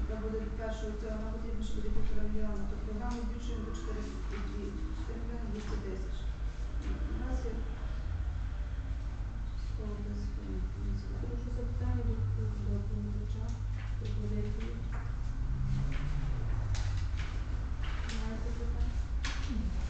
яка буде від першого цього, нам потрібно, ще буде півтора мільйона, то програму збільшуємо до 4 мільйони 200 тисяч. Фінансування. Прошу запитання до доповідача. Пропозиції. Маєте питання?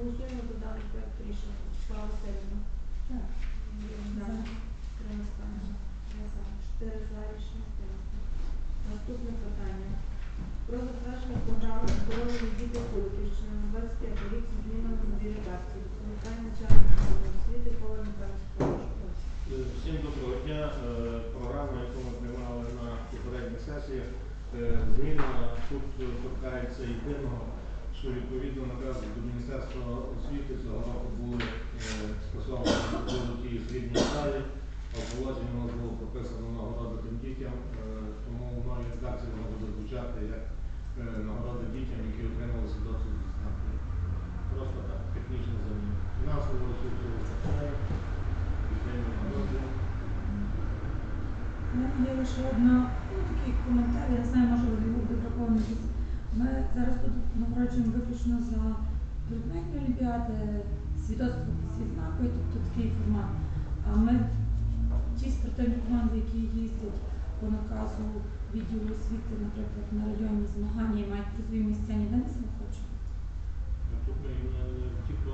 Голосуємо за даний проект рішення. Слава Васильівна. Так. Чотири за рішення прийнято. Наступне питання. Про затвердження програми здоров'я діти Куликівщини на 25 рік зі змінами в новій редакції. Доповідає начальник освіти Коваль Михайло Е, Всім доброго дня. Е, Програма, яку ми приймали на попередніх сесіях, е, зміна тут торкається єдиного, що відповідно наказ до Міністерства освіти цього року були е, скасовані можливо, ті згідні далі, а в положенні у нас було прописано нагороди тим дітям, е, тому в новій редакції воно буде звучати як е, нагороди дітям, які отримали свідоцтво зі знаку. Просто так, технічна заміна. Фінансово освіту вистачає. Дітей нагородження. У мене є лише одна ну, такий коментар, я знаю, може він буде врахований. Ми зараз тут нагороджуємо виключно за предметні олімпіади, свідоцтво зі знакою, тобто такий формат. А ми ті спортивні команди, які їздять по наказу відділу освіти, наприклад, на районні змагання і мають призові місця, ніде не знаходжуємо. Ну, Тут ми не ті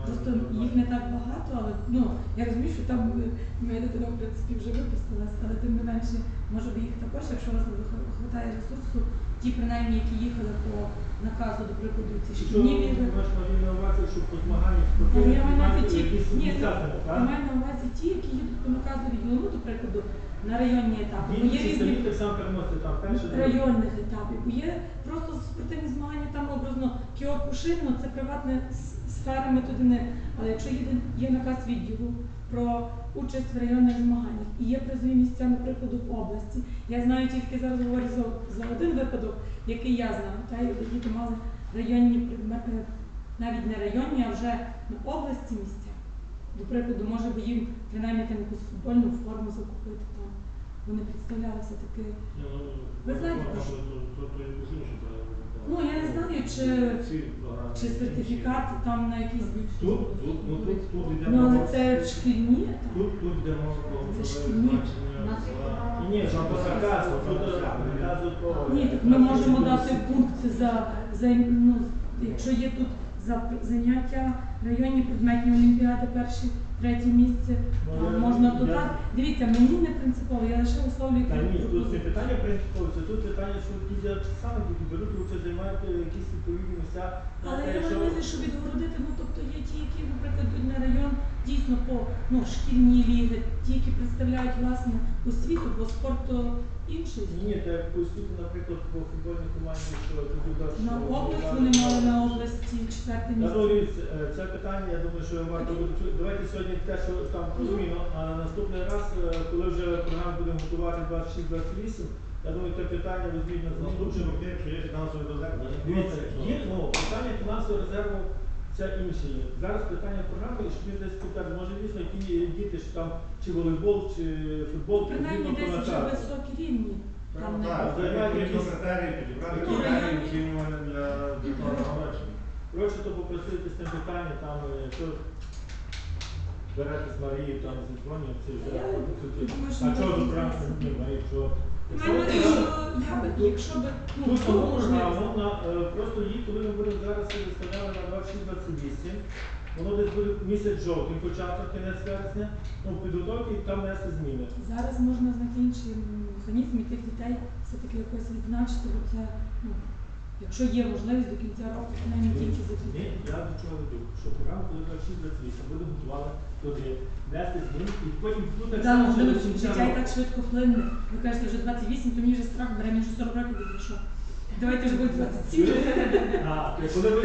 Просто їх не так багато, але ну я розумію, що там е, моя дитина в принципі вже випустилась, але тим не менше, може би їх також, якщо у вас вистачає ресурсу, ті принаймні, які їхали по наказу, до прикладу, ці шкільні ви візи. маєш на увазі, що по змаганню Ну, я на увазі ті, маю на увазі ті, які їдуть по наказу відділу, ну, до прикладу, на районні етапи. Бо є різні так само переносять там перше. друге. районних етапів. Бо є просто спортивні змагання, там образно кіоку шину, це приватна с- сфера, ми туди не. Але якщо є, є наказ відділу про участь в районних змаганнях і є призові місця, наприклад, в області. Я знаю тільки зараз говорю за, за один випадок, який я знаю. Та й діти мали районні предмети, навіть не районні, а вже на області місця. До прикладу, може би їм принаймні там якусь футбольну форму закупити. Вони представлялися таки. Ви знаєте. Ну, я не знаю, чи, чи сертифікат там на якісь Тут, тут, ну тут, тут йде Ну, але це шкільні. там. Тут, тут йде мова про Це шкільні. Ні, ні, по заказу. Ні, так ми можемо дати пункт за, за ну, якщо є тут за заняття районні предметні олімпіади, перші, третє місце. Ну, я- можна я- додати. Дивіться, мені не принципово, я лише условлюю. Та ні, тут не питання принципове, це тут питання, що ті саме які беруть лучше займають якісь відповідні місця. Але Те, я що- маю що відгородити, ну тобто є ті, які, наприклад, йдуть на район дійсно по ну, шкільні ліги, ті, які представляють власне освіту, бо спорт то інший. Ні, та як пояснити, наприклад, по футбольній команді, що тут удар, На область вони мали на області четверте місце. це- е, питання, я думаю, що варто буде Давайте сьогодні те, що там розуміємо, а наступний раз, е, коли вже програму будемо готувати 26-28, я думаю, те питання візьміть на наступний роки, якщо є фінансовий резерв, то Дивіться, є, ну, питання фінансового резерву це інше є. Зараз питання програми, і щоб десь покаже, може дійсно ті діти, що там чи волейбол, чи футбол, Принаймні потрібно десь вже високі рівні. Там не Так, Займати займати якісь- критерії, підібрати критерії оцінювання для для того. Коротше, то попросити з тим питанням, там, е, якщо берете з Марією, там зі дзвонів, це вже що А чого ні, Марія, що? Якщо- що би, якщо би ну, тому можливість. програму, на, е, просто її, коли ми будемо зараз її виставляли на 26-28, воно десь буде місяць жовтень, початок, кінець вересня, ну, підготовки і там внести зміни. Зараз можна знайти інший механізм і тих дітей все-таки якось відзначити, бо це, ну, якщо є можливість до кінця року, принаймні тільки за Ні, я до чого веду, що програму, коли 26-28, будемо готувати туди, внести зміни, і потім тут так Да, можливо, життя і так швидко вплине. Ви кажете, вже 28, то мені вже страх бере, мені вже 40 років буде що. Давайте вже буде 27. А, коли ви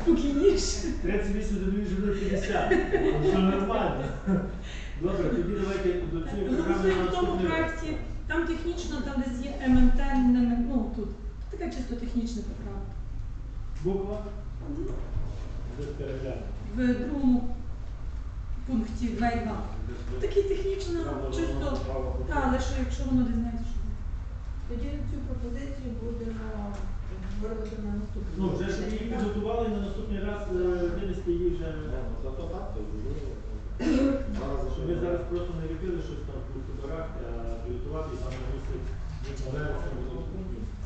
Спокійніше. 38 до вже буде 50, ну, нормально. Добре, тоді давайте до цієї програми Голосуємо на в тому проєкті, там технічно, там десь є МНТ, не ну тут. Така чисто технічна поправка. Буква? В другому пункті 2.2. Такий технічно, чисто. Та, але що якщо воно десь знаєте, що. Тоді цю пропозицію будемо говорити на наступному. Ну, вже щоб її підготували на наступний раз е, винести її вже. Зато так, то. Зараз Щоб ми зараз просто не робили щось там в культурах, а підготувати і там на місці. Давайте.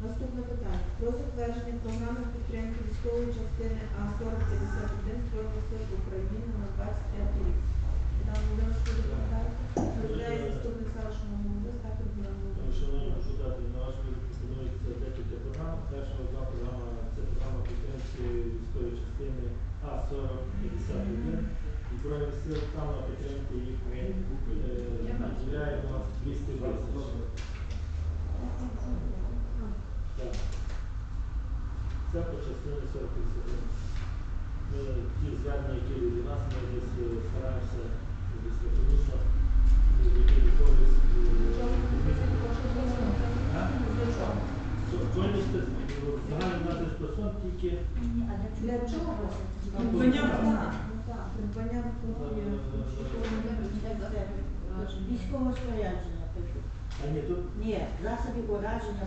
Голосуємо за питання. Про затвердження програми підтримки військової частини А4051 Збройних сил України на 25 рік. На підтримки військової частини А4051 і Збройних сил там на підтримку їх ми е, виділяємо 200 тисяч. Так. Це по частині 40 тисяч. Ми ті звернення, які від нас, ми десь е, стараємося десь лаконічно які виходять. Стоїмость загальний на 10% тільки Для чого? Придбання так, Придбання. Військове спорядження пишу. а ні, тут Ні, засобів ураження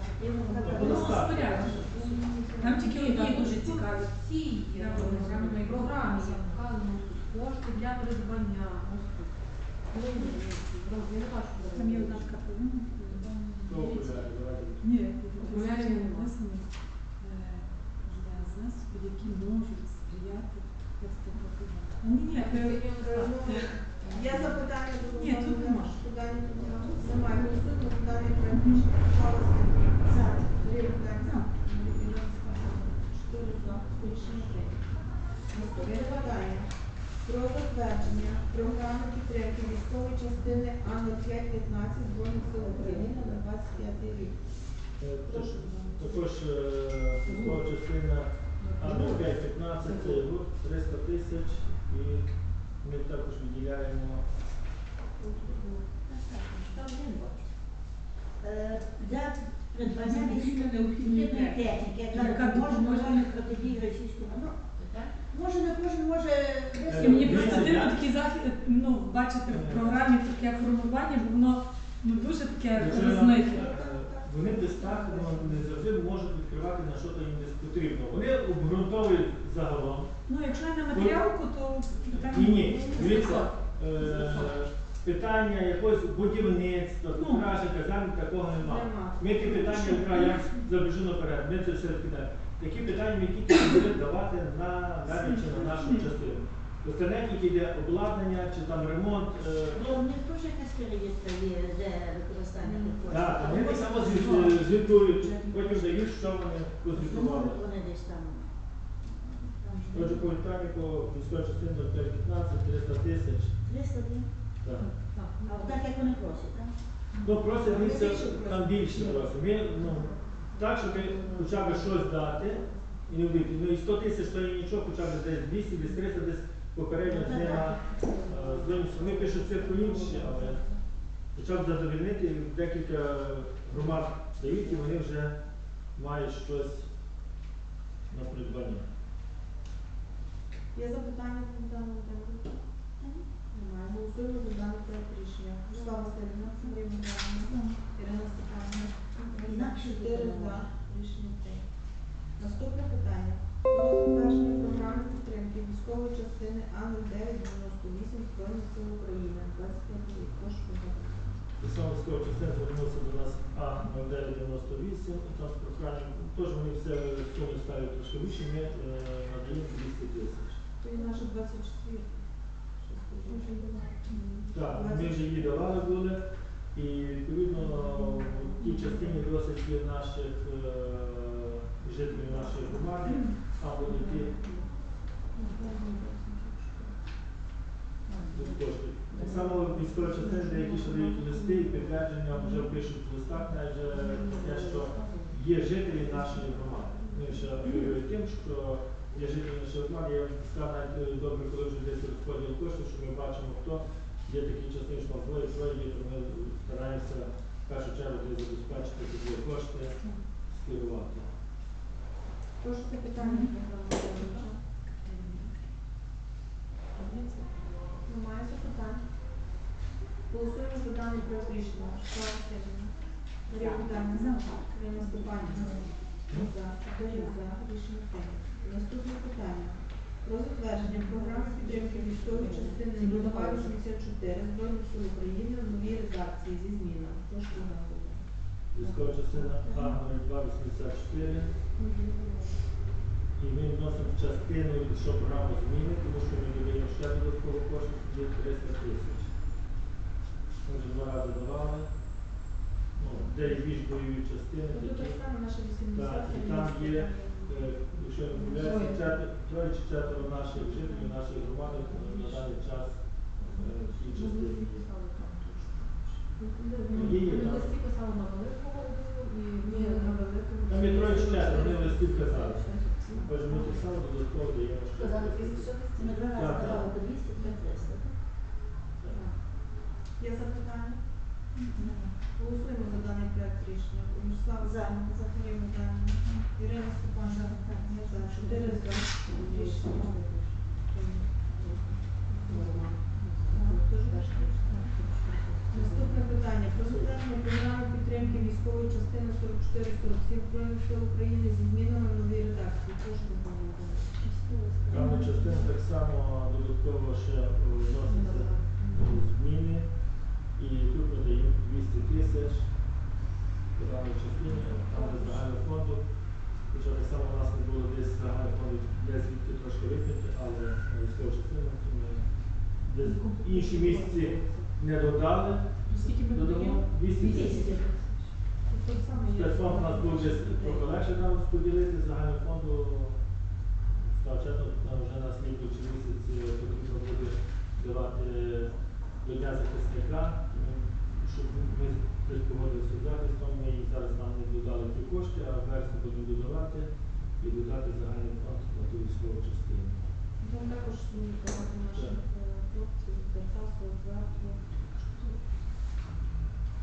Ну, Нам тільки одні дуже цікаві. Ці є Я в програмі, вказано кошти для придбання. Ну, Я не бачу. Там є одна така повинна. Хто давайте. Ні, нема. написано е, для засобів, які можуть сприяти експлуатації. Ні, ні, Е, ну, Є запитання до Ні, тут нема. Питання тут нема. Немає. Голосуємо за даний проект рішення. Слава Степанівна. За. Марія Богданівна. Ірина Степанівна. Чотири за. Рішення прийнято. Наступне питання. Про затвердження програми підтримки військової частини А0515 Збройних сил України на 25 рік. Е, тож- Також е, військова частина А515 це гурт 300 тисяч і ми також виділяємо. Е, Для придбання військової техніки, Яка яка допоможе? бути протидії російському. Ну, може не кожен може десь. Е, мені просто дивно такий захід, ну, бачити в програмі таке формування, бо воно ну, дуже таке розмите. е, Вони десь так ну, не завжди можуть відкривати на що то їм десь потрібно. Вони обґрунтовують загалом. Ну, якщо я на матеріалку, то Ні, ні, дивіться, е, питання якогось будівництва, Ну. покращення казарм, такого немає. Нема. Ми ті питання якраз як забіжу наперед, ми це все розкидаємо. Такі питання ми тільки будемо давати на далі чи на нашу частину. Тільки йде обладнання чи там ремонт. е, Ну, у них теж якась перевірка є, де використання коштів. Так, вони так само звіт- звітують, потім дають, що вони Ну, позвітували. можуть вони десь там. там ж Отже, по Віталію, по міської частини 15 300 тисяч. 300 днів. Так. А так як вони просять, так? Ну, просять Вони місце, більше просять. там більше просять. Ми, ну, так, щоб хоча б щось дати, і не вийти. Ну і 100 тисяч то є нічого, хоча б десь 200, десь 300, десь попередньо е, з ними- Вони пишуть цифру інші, але хоча б задовільнити декілька громад дають, і вони вже мають щось на придбання. Є запитання по даному темі? Немає. Голосуємо за даний проект рішення. Руслава Васильівна, Марія Михайлівна, Ірина Степанівна. Інакше Чотири буде за. можна. Рішення прийнято. Наступне питання. Про затвердження програми підтримки військової частини А0998 Збройних сил України. 25 рік. Прошу голосувати. Саме з частини звернувся до нас А0998, там з проханням, теж вони все суми ставлять трошки вище, ми е, надаємо 200 тисяч. То є наша 24. Так, ми вже її давали були, і відповідно в тій частині досить є наших е, жителів нашої громади, а вони кошти. Так само військові частини, деякі ще дають листи і підтвердження вже пишуть в листах, навіть те, що є жителі нашої громади. Ми ще апелюємо тим, що є жителі нашої громади, я сказав навіть е, добре, коли вже десь розподіл коштів, що ми бачимо, хто є такі частини, що двоє, троє є, то ми стараємося в першу чергу забезпечити кошти, скерувати. Прошу запитання по програмі. Немає запитань. Голосуємо за даний проект рішення. Руслава Васильівна. Марія. Ірина Степанівна. За. Чотири за. Рішення прийнято. Наступне питання. Про затвердження програми підтримки військової частини 0284 Збройних сил України в новій редакції зі змінами. Прошу голосувати. Військова частина А0284. І ми вносимо частину, що програму зміни, тому що ми додаємо ще додатково кошти, тоді 300 тисяч. Ми вже два рази давали. Ну, де є більш бойові частини, Ну, так само наша 80. Так, і там є, е, якщо не помиляюся, троє чи четверо наших жителів, нашої громади на даний час е, в цій частині. є. Є, Ми там. листі писали на і великому. Там є троє чи вони в листі вказали. Боже, ми так само додатково даємо ще. Сказали, Ми два рази Так, так. давали по 200, тепер 300. Є запитання? Голосуємо за даний проект рішення. Мирослава За. за Марія Богданівна. Ірина Степанівна. Я за. Чотири за. Рішення. Наступне питання. Про затвердження програми підтримки військової частини 4447 Збройних сил України зі змінами в новій редакції. Прошу доповнити. Дану частину так само додатково ще вносяться е, зміни. І тут ми даємо 200 тисяч по даній частині, там з загального фонду. Хоча так само у нас не було десь загального фонду, десь звідти трошки випити, але на військову частину ми десь інші місяці не додали, Скільки ми додаємо? 200 тисяч. 200. Так само є. Спецфонд у нас був десь трохи легше там розподілити з загального фонду. Чесно, там вже на слідуючий місяць е, потрібно буде давати до Дня захисника, щоб ми погодилися з захистом, ми їх зараз нам не додали ті кошти, а в вересні будемо додавати і додати загальний фонд на ту військову частину. Там також наших е, хлопців, Дерта, 42,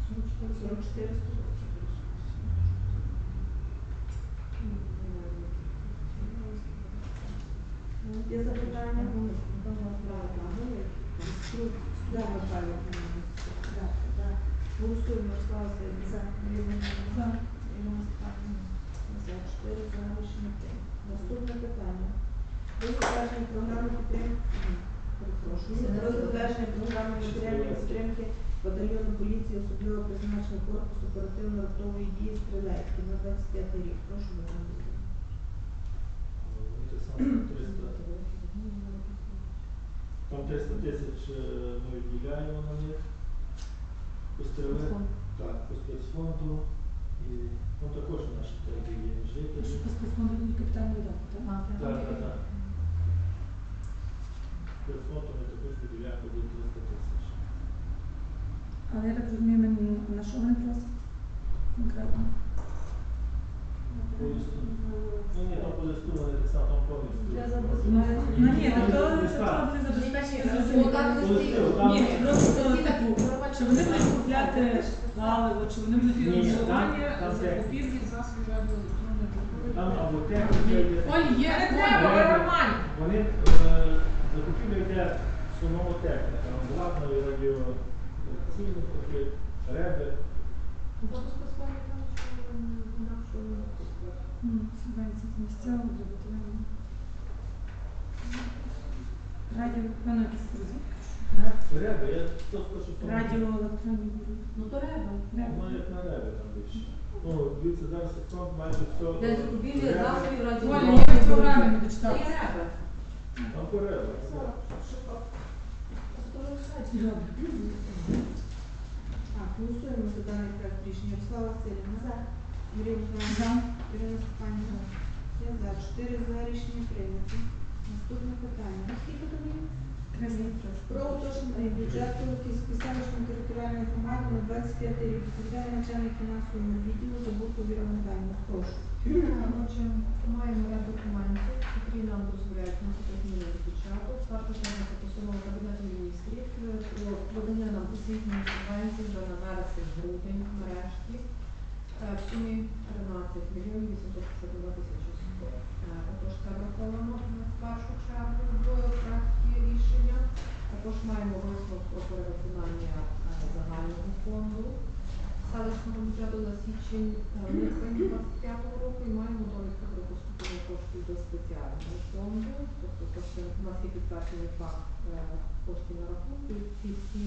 44, 44. Є запитання? Голосуємо, Руслава За. Чотири за. Рішення прийнято. Наступне питання. Про затвердження програми підтримки. перепрошую, програми матеріальної підтримки батальйону поліції особливого призначення корпусу оперативно-раптової дії стрілецький на 25 рік. Прошу виразити. Те саме 300. Там 300 тисяч е, ми виділяємо на них. Постріле, так, по спецфонду. І ну, також наші території є жителі. Що по спецфонду будуть капітальні видатки, так? Так, так, так. Спецфонду ми також виділяємо до 300 тисяч. Але я так розумію, ми на що вони просять? Конкретно? Ну ні, там там повністю. Ну то забезпечення просто чи вони будуть купляти паливо, чи вони будуть фінансування закупівлі засобів радіоелектронної Там або техніка. Оль, є треба, треба. Вони е, закупівля йде техніка, обладнання, радіоційні місцевого для ветеранів. Радіо, якісь. Реби, я то скажу, що Радіоелектронні Ну то реба. Ну, як на реби там більше. Ну, дивіться, зараз фронт майже все. Для закупівлі реби. засобів Оля, радіо. я в програмі не Це дочитала. є реба. Там по реби. Добре. Голосуємо за даний проект рішення. Ярослава Васильівна. За. Юрій Михайлович. Ірина Степанівна. Я за. Чотири за рішення прийнято. Наступне питання. Красиво. Про уточнення бюджету Київської селищної територіальної громади на 25 рік. Відповідає начальник фінансового відділу Забуку Віра Михайлівна. Прошу. Отже, маємо ряд документів, які нам дозволяють вносити зміни. Перша тема це постанова Кабінету про видання нам освітньої субвенції вже на вересень-грудень нарешті е, в сумі 13 мільйонів 852 тисячі 100. Е, Отож, це враховано в першу чергу в проекті рішення. Також маємо висновок про перевиконання е, загального фонду селищного бюджету за січень е, липень 25 року і маємо довідку про поступлення коштів до спеціального фонду. Тобто те, що у нас е, коштів на рахунку, і ці всі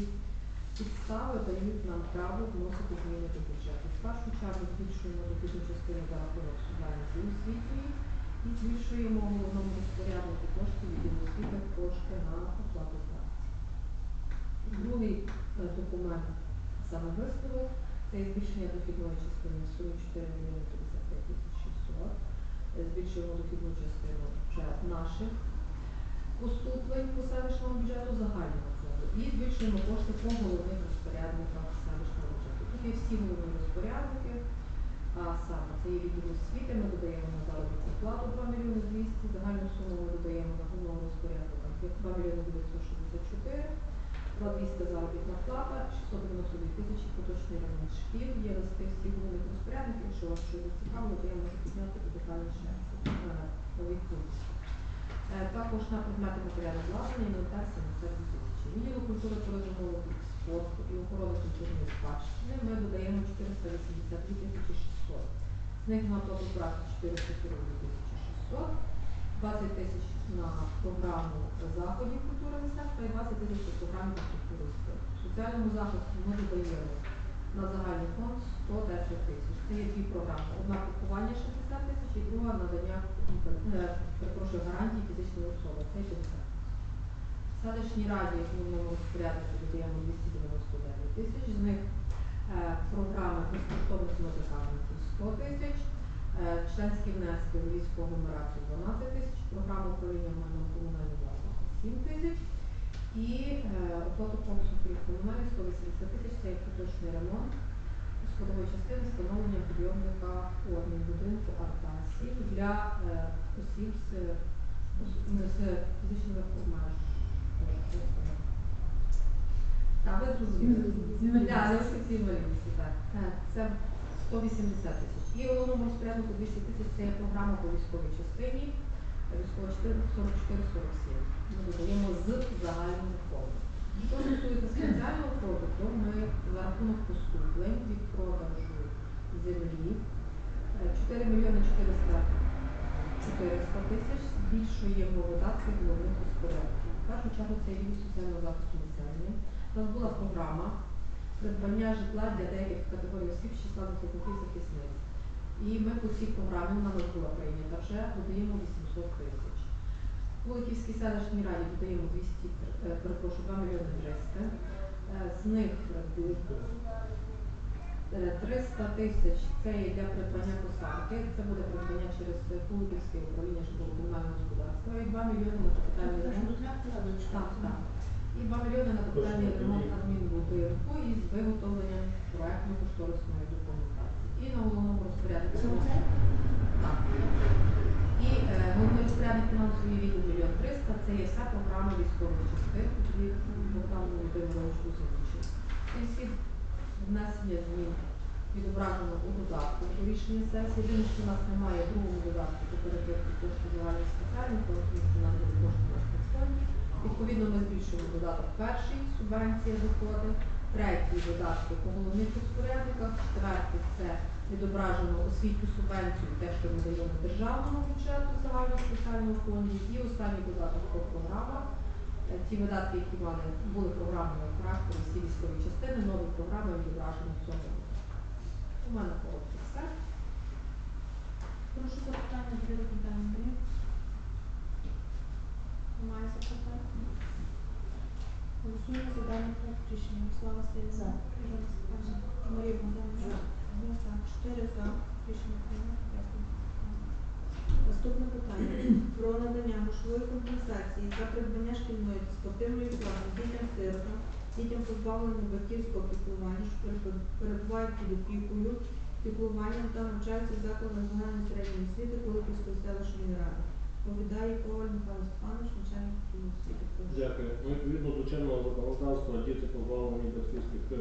підстави дають нам право вносити зміни до бюджету. В першу чергу збільшуємо дохідну частину за рахунок субвенції освітлої і збільшуємо головному розпоряднику коштів відділу освіти кошти на оплату праці. Другий е, документ саме висновок це збільшення дохідної частини в сумі 4 мільйони 55 тисяч 600. Е, Збільшуємо дохідну частину вже наших поступлень по селищному бюджету загального фонду. І збільшуємо кошти по головних розпорядниках селищного бюджету. Тут є всі головні розпорядники, а саме це є відділ освіти, ми додаємо на заробітну плату 2 мільйони 200, загальну суму ми додаємо на головного розпорядника 2 мільйони 964. Була 200 заробітна плата, 692 тисячі поточний ремонт шкіл. Є листи всіх головних розпорядників, якщо вас щось зацікавило, то я можу підняти детальніше е, відповісти. Е, Також на предмети матеріального обладнання, інвентар 72 тисячі. Відділу культури, туризму, спорту і охорони культурної спадщини ми додаємо 482 тисячі 600. З них на оплату праці 442 тисячі 600. 20 тисяч на програму заходів культури мистецтва і 20 тисяч на програму культури спорту. Соціальному захисті ми додаємо на загальний фонд 110 тисяч. Це є дві програми. Одна пакування 60 тисяч і друга надання е, перепрошую, гарантії фізичної особи. Це 50 тисяч. В Селищній раді головному розпоряднику додаємо 299 тисяч. З них е, програми безкоштовних медикаментів 100 тисяч. Е, Членські внески в військову нумерацію 12 тисяч, програму управління майном комунальної власності 7 тисяч і оплату послуг комунальних 180 тисяч це є поточний ремонт сходової частини встановлення підйомника у адмінбудинку Артасі для е, осіб з, з фізичними обмеженнями. Так, ви зрозуміли. Це 180 тисяч. І головному розпоряднику 200 тисяч це є програма по військовій частині. Військова 44-47. З загального фонду. Що стосується спеціального то ми за рахунок поступлень від продажу землі е, 4 мільйони 400 400 тисяч, збільшує його видатки головних розпорядків. В першу чергу це рівень соціального захисту населення. У нас була програма придбання житла для деяких категорій осіб з числа захисників захисниць. І ми по цій програмі, вона була прийнята, вже додаємо 800 тисяч. У Ликівській селищній раді додаємо 200, е, перепрошую, 2 мільйони 300. Е, З них е, 300 тисяч це є для придбання посадки, це буде придбання через Куликівське управління житлово-комунального господарства і 2 мільйони на капітальний ремонт. Так, так. І 2 мільйони на капітальний ремонт адмінбудинку із виготовленням проектно-кошторисної документації. І на головному розпорядку. Так. І е, головний розпорядник фінансової відділ мільйон 300 це є вся програма військових частин, які Богдан Володимирович озвучив. Всі внесення змін відображено у додатку до рішення сесії. Єдине, що у нас немає другого додатку до перекидку коштів загальних спеціальних, що у нас буде кошти на. Відповідно, ми збільшуємо додаток перший, субвенція доходи, третій додатки по головних розпорядниках, четвертий це відображено освітню субвенцію, те, що ми даємо державному бюджету загального спеціального фонду, і останній додаток по програмах. Е, Ті видатки, які мали були програмного характеру, всі військові частини, нові програми відображені в цьому. У мене коротко все. Прошу запитання. Немає запитань? Голосуємо за даний проект рішення. Слава Сергій. За. Марія за. Чотири за. Рішення прийнято. Наступне питання. Про надання грошової компенсації за придбання шкільної спортивної форми дітям-сиротам, дітям позбавленим батьківського піклування, що перебувають під опікою, піклуванням та навчаються в закладах загальної середньої освіти Куликівської селищної ради. Повідає Коваль Михайло Степанович, начальник освіти. Дякую. Ну, Відповідно до чинного законодавства, діти позбавлені батьківських е,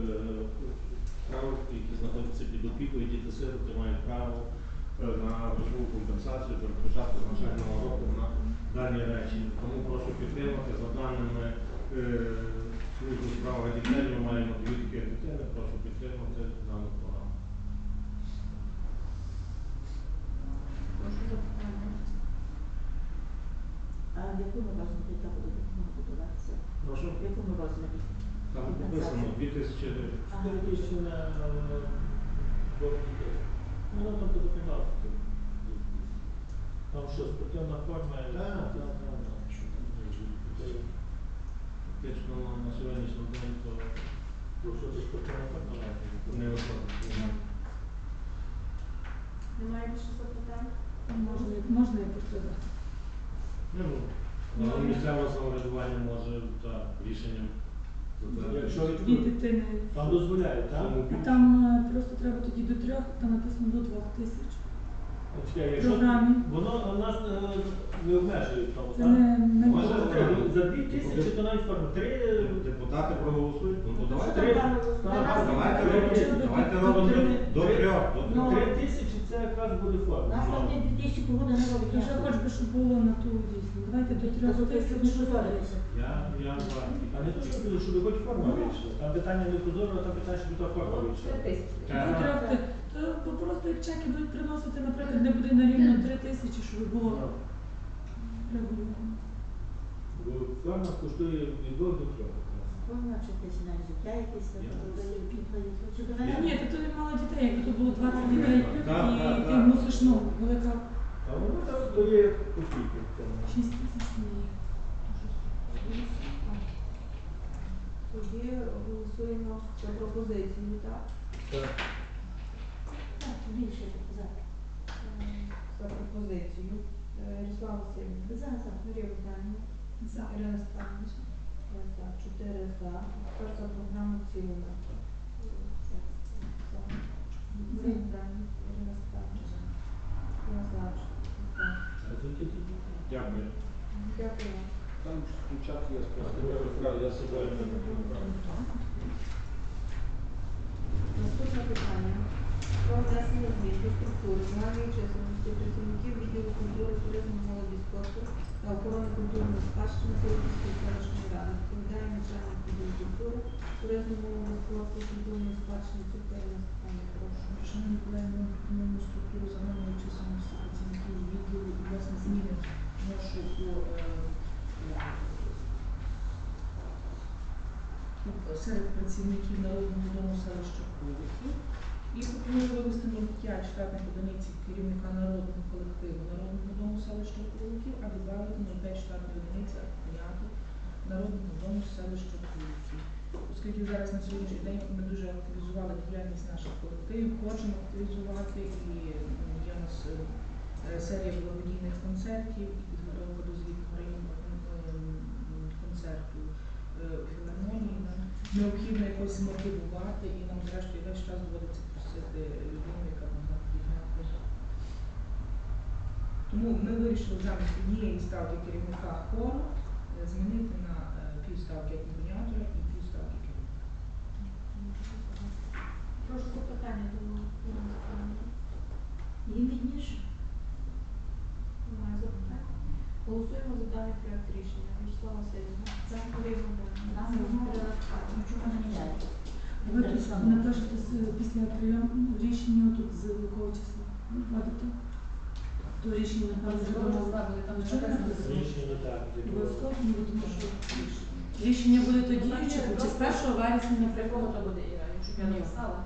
прав, які знаходяться під опікою, діти-сироти мають право е, на грошову компенсацію перед початком навчального року на дані речі. Тому прошу підтримати. За даними е, служби справах дітей, ми маємо дві таких дитини. Прошу підтримати дану програму. Прошу 아, 예쁨을 말씀드렸다고 예쁨을 들어갔어. 맞아. 예쁨을 말씀드렸어. Там написано 2000 там только 15. Форма? Да, там Те, что то просто спортивная форма. Можна, можна я просто Ну, але місцеве самоврядування може так, рішенням затвердити. Якщо Дві дитини. Там дозволяють, так? Тому А там е, просто треба тоді до трьох, там написано до двох тисяч. Чекай, В якщо програмі. воно нас е, не обмежує в тому, Це так? не, не Може, Може, може. за дві тисячі то навіть форма. Три Депутати проголосують, ну то давайте. Три- робимо, давайте робимо до- трьох. до Ну, трьох. Три тисячі це якраз буде форма. Я ще погода не робить. Дуже би, щоб було на ту дійсно. Давайте до трьох тисяч не шукалися. Я, я. А не то, що було, щоб хоч форма ну, вийшла. Там питання не прозоро, а там питання, щоб та форма вийшла. Три тисячі. То ну, просто як чеки будуть приносити, наприклад, не буде на рівно три тисячі, щоб було ну. регулярно. Форма коштує від 2 до 3 повна, чи ти знаєш якесь чи? Ні, то не мало дітей, якби тут було 20 дітей, і ти мусиш, ну, велика А воно так дає копійки 6 тисяч ні. Тоді голосуємо за пропозицію, так? Так. Так, більше за. Е, за пропозицію. Е, Ярослава Васильівна, За, за. Марія Богданівна, За. Ірина Степановича, 4 за, втората програма цілена. Дякую. Дякую. Там включати я спростив, я себе не Наступне питання. Про внесення змін до структури, знання і численності працівників подготвя опорно културно спадщина, което се отправящо града. Поеда и начална култура, полезно много възползва културно спадщина, тук е на стопане прошу. Причина голема много структура за много численост, оценки и видео, и вас не снимем нашето сред працівників Народного дому селища Поліки. І пропоную вивести 05 штатних одиниць керівника народного колективу Народного дому селища Куликів, а додати 05 штатної одиниці акціонату Народного дому селища Куликів. Оскільки зараз на сьогоднішній день ми дуже активізували діяльність наших колективів, хочемо активізувати і є у нас е, серія благодійних концертів і підготовка до звітного районного концерту е, у філармонії. Необхідно якось мотивувати і нам зрештою весь час доводиться просити людину, яка могла підняти. Тому ми вирішили замість однієї ставки керівника хору е, змінити на е, півставки акомпаніатора і півставки керівника. Прошу запитання до Їм відніше. Немає запитань. Голосуємо за даний проект рішення. Вячеслава Васильівна. За. Марія Степанівна. Нічого не міняється. Ви тут напишете з- після прийому рішення тут з якого числа вводите? То рішення напевно написано? Рішення так. Обов'язково не тому що рішення буде тоді, чи чи з 1 вересня, наприклад. Якого то буде, Іра, якщо б я структуру.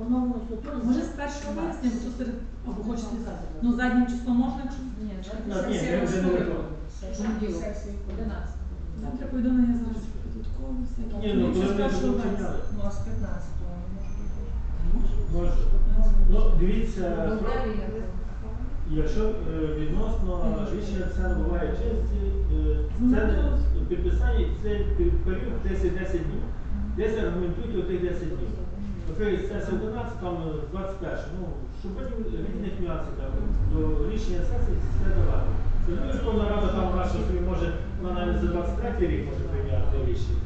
Може з 1 вересня, бо то серед, або хочете ну заднім числом можна, якщо Ні, Ну, ні, ми вже не готові. Понеділок. Сесії. 11. завтра повідомлення зараз податково. Ні, ну коли з ми 1 це вересня. починали. Ну, а з 15-го може бути. Може. Ну, дивіться, якщо е, відносно рішення це набуває честі, е, це не- підписання це пер- період 10-10 днів. Десь аргументуйте отих 10 днів. Наприклад, сесія 11, там е, 21, ну, щоб потім різних нюансів там, до рішення сесії все давати. Це Верховна Рада там наша собі може, вона навіть за 23 рік може прийняти рішення.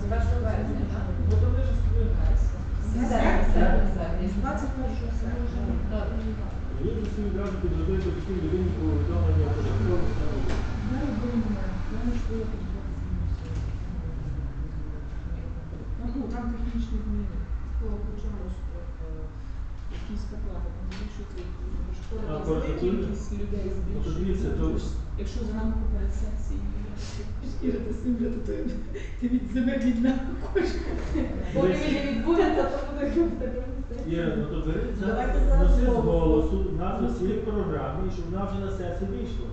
З 1 вересня, так? Бо то ви ж собі вересня. Серед, серед, серед. 21-го серпня. Добре. І ви собі одразу підготуєте таким людині повідомлення. Я я не я Ну, там технічні зміни. По почалу київська плата, там збільшується шкода кількість людей Ну, то збільшується. то Якщо зранку перед сесією Іра, ти симля, то ти, ти від себе відна хочеш. Поки він не відбудеться, то буде любити. Є, ну то носи з голосу. назву цієї програми, і щоб вона вже на сесію вийшла.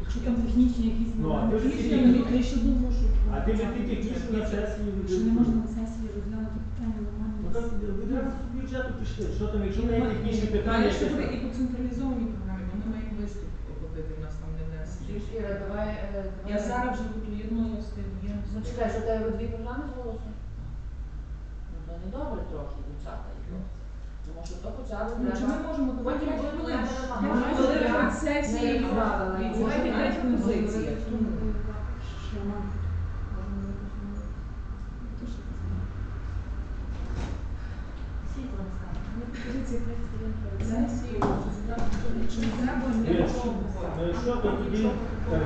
Якщо там технічні якісь Ну, ну, Я ще думаю, що... А ти вже тільки технічно на сесії Якщо не можна на сесії розглянути питання нормально. Ну так відразу з бюджету пішли. Що там, якщо не є технічні питання, якщо буде і по централізованій програмі, ми маємо виступ оплатити, нас там не внесли. Іра, давай. е, Я давай. зараз вже готую одну, я встигну. я не Ну чекай, що в тебе дві програми з голосу? Ну то не добре трохи, дівчата і хлопці. Тому що то почали Ну, чи ми можемо Потім давати будемо. Я Давайте коли не позицій. Позиція п'ять хвилин перед сесією, чи не треба, Ні, не якщо- можемо ну, якщо то